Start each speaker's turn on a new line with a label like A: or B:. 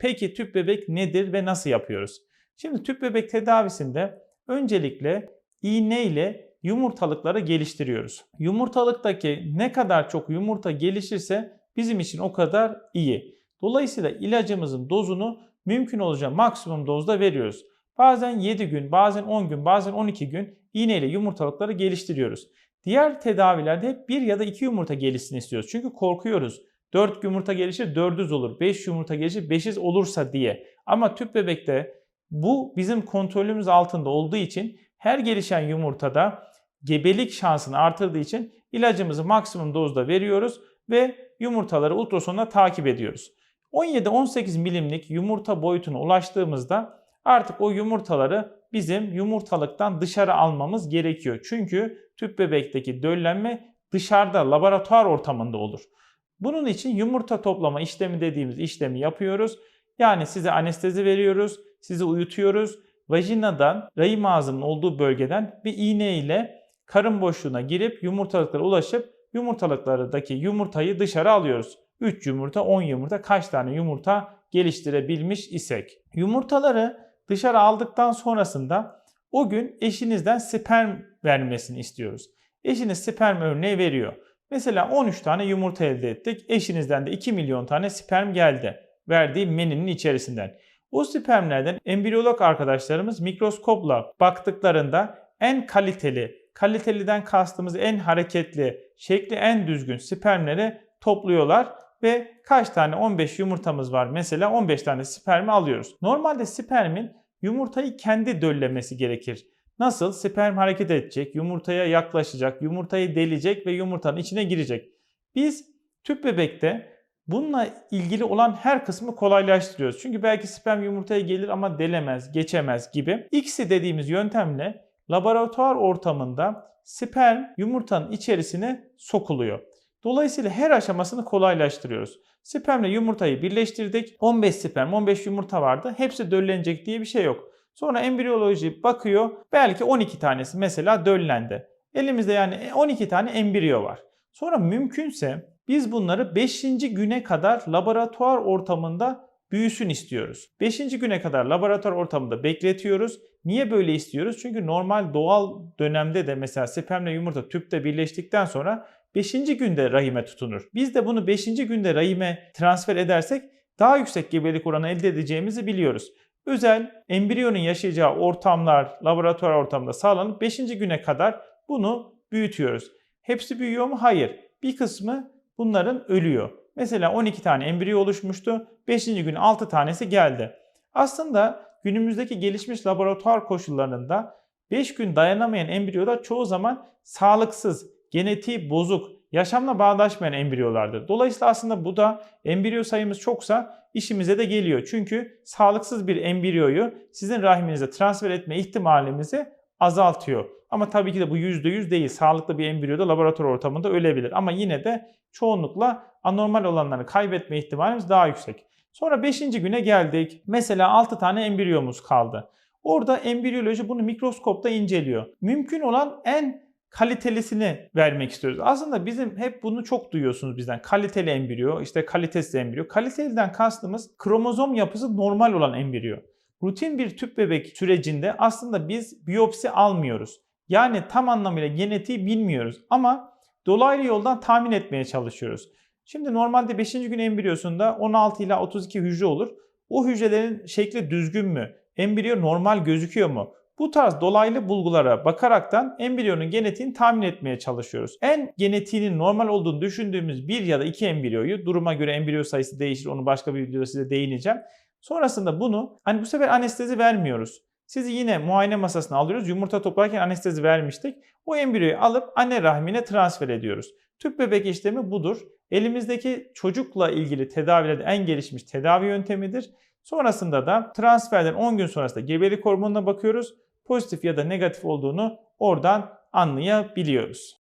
A: Peki tüp bebek nedir ve nasıl yapıyoruz? Şimdi tüp bebek tedavisinde öncelikle iğne ile yumurtalıkları geliştiriyoruz. Yumurtalıktaki ne kadar çok yumurta gelişirse bizim için o kadar iyi. Dolayısıyla ilacımızın dozunu mümkün olunca maksimum dozda veriyoruz. Bazen 7 gün, bazen 10 gün, bazen 12 gün iğne ile yumurtalıkları geliştiriyoruz. Diğer tedavilerde hep 1 ya da 2 yumurta gelişsin istiyoruz. Çünkü korkuyoruz. 4 yumurta gelişir 400 olur. 5 yumurta gelişir 500 olursa diye. Ama tüp bebekte bu bizim kontrolümüz altında olduğu için her gelişen yumurtada gebelik şansını artırdığı için ilacımızı maksimum dozda veriyoruz ve yumurtaları ultrasonla takip ediyoruz. 17-18 milimlik yumurta boyutuna ulaştığımızda artık o yumurtaları bizim yumurtalıktan dışarı almamız gerekiyor. Çünkü tüp bebekteki döllenme dışarıda laboratuvar ortamında olur. Bunun için yumurta toplama işlemi dediğimiz işlemi yapıyoruz. Yani size anestezi veriyoruz, sizi uyutuyoruz. Vajinadan, rahim ağzının olduğu bölgeden bir iğne ile karın boşluğuna girip yumurtalıklara ulaşıp yumurtalıklardaki yumurtayı dışarı alıyoruz. 3 yumurta, 10 yumurta, kaç tane yumurta geliştirebilmiş isek. Yumurtaları dışarı aldıktan sonrasında o gün eşinizden sperm vermesini istiyoruz. Eşiniz sperm örneği veriyor. Mesela 13 tane yumurta elde ettik. Eşinizden de 2 milyon tane sperm geldi. Verdiği meninin içerisinden. O spermlerden embriyolog arkadaşlarımız mikroskopla baktıklarında en kaliteli, kaliteliden kastımız en hareketli, şekli en düzgün spermleri topluyorlar ve kaç tane 15 yumurtamız var mesela 15 tane spermi alıyoruz. Normalde spermin yumurtayı kendi döllemesi gerekir. Nasıl? Sperm hareket edecek, yumurtaya yaklaşacak, yumurtayı delecek ve yumurtanın içine girecek. Biz tüp bebekte bununla ilgili olan her kısmı kolaylaştırıyoruz. Çünkü belki sperm yumurtaya gelir ama delemez, geçemez gibi. X'i dediğimiz yöntemle laboratuvar ortamında sperm yumurtanın içerisine sokuluyor. Dolayısıyla her aşamasını kolaylaştırıyoruz. Spermle yumurtayı birleştirdik. 15 sperm, 15 yumurta vardı. Hepsi döllenecek diye bir şey yok. Sonra embriyoloji bakıyor. Belki 12 tanesi mesela döllendi. Elimizde yani 12 tane embriyo var. Sonra mümkünse biz bunları 5. güne kadar laboratuvar ortamında büyüsün istiyoruz. 5. güne kadar laboratuvar ortamında bekletiyoruz. Niye böyle istiyoruz? Çünkü normal doğal dönemde de mesela spermle yumurta tüpte birleştikten sonra 5. günde rahime tutunur. Biz de bunu 5. günde rahime transfer edersek daha yüksek gebelik oranı elde edeceğimizi biliyoruz. Özel embriyonun yaşayacağı ortamlar laboratuvar ortamında sağlanıp 5. güne kadar bunu büyütüyoruz. Hepsi büyüyor mu? Hayır. Bir kısmı bunların ölüyor. Mesela 12 tane embriyo oluşmuştu. 5. gün 6 tanesi geldi. Aslında günümüzdeki gelişmiş laboratuvar koşullarında 5 gün dayanamayan embriyolar çoğu zaman sağlıksız, genetiği bozuk, yaşamla bağdaşmayan embriyolardır. Dolayısıyla aslında bu da embriyo sayımız çoksa işimize de geliyor. Çünkü sağlıksız bir embriyoyu sizin rahiminize transfer etme ihtimalimizi azaltıyor. Ama tabii ki de bu %100 değil. Sağlıklı bir embriyo da laboratuvar ortamında ölebilir. Ama yine de çoğunlukla anormal olanları kaybetme ihtimalimiz daha yüksek. Sonra 5. güne geldik. Mesela 6 tane embriyomuz kaldı. Orada embriyoloji bunu mikroskopta inceliyor. Mümkün olan en kalitelisini vermek istiyoruz. Aslında bizim hep bunu çok duyuyorsunuz bizden. Kaliteli embriyo, işte kalitesiz embriyo. Kaliteliden kastımız kromozom yapısı normal olan embriyo. Rutin bir tüp bebek sürecinde aslında biz biyopsi almıyoruz. Yani tam anlamıyla genetiği bilmiyoruz ama dolaylı yoldan tahmin etmeye çalışıyoruz. Şimdi normalde 5. gün embriyosunda 16 ila 32 hücre olur. O hücrelerin şekli düzgün mü? Embriyo normal gözüküyor mu? Bu tarz dolaylı bulgulara bakaraktan embriyonun genetiğini tahmin etmeye çalışıyoruz. En genetiğinin normal olduğunu düşündüğümüz bir ya da iki embriyoyu, duruma göre embriyo sayısı değişir, onu başka bir videoda size değineceğim. Sonrasında bunu, hani bu sefer anestezi vermiyoruz. Sizi yine muayene masasına alıyoruz. Yumurta toplarken anestezi vermiştik. O embriyoyu alıp anne rahmine transfer ediyoruz. Tüp bebek işlemi budur. Elimizdeki çocukla ilgili tedavilerde en gelişmiş tedavi yöntemidir. Sonrasında da transferden 10 gün sonrasında gebelik hormonuna bakıyoruz pozitif ya da negatif olduğunu oradan anlayabiliyoruz.